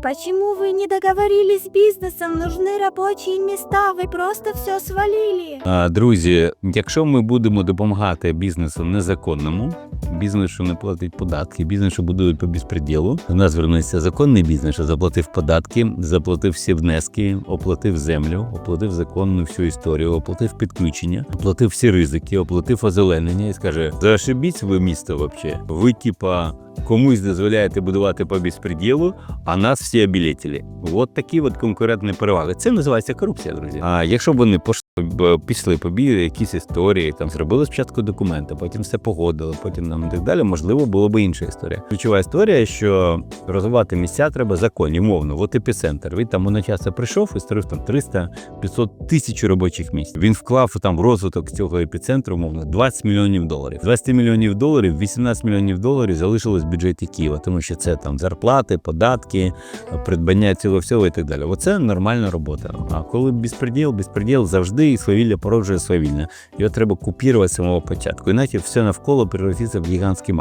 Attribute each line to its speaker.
Speaker 1: Почему вы не договорились с бизнесом? Нужны рабочие места, вы просто все свалили.
Speaker 2: А, Друзі, якщо ми будемо допомагати бізнесу незаконному, бізнесу не платить податки, бізнесу будують по безпреділу, до нас звернеться законний бізнес, що заплатив податки, заплатив всі внески, оплатив землю, оплатив законну всю історію, оплатив підключення, оплатив всі ризики, оплатив озеленення і скаже: зашибіться ви місто вообще. Ви, типа, комусь дозволяєте будувати по безпреділу, а нас всі обілетіли. От такі от конкурентні переваги. Це називається корупція, друзі. А якщо б вони пішли побігли якісь історії, там зробили спочатку документи, потім все погодили, потім нам і так далі, можливо, було б інша історія. Ключова історія, що розвивати місця треба законні, мовно. От епіцентр. Він там одночасно прийшов і створив там 300 500 тисяч робочих місць. Він вклав там розвиток цього епіцентру, мовно, 20 мільйонів доларів. З 20 мільйонів доларів, 18 мільйонів доларів залишилось в бюджеті Києва, тому що це там зарплати, податки, придбання цього всього і так далі. Оце нормальна робота. А коли безпреділ, безпреділ завжди і свавілля породжує свавілля. Його треба купірувати самого початку. Іначе все навколо превратиться в гігантський мав.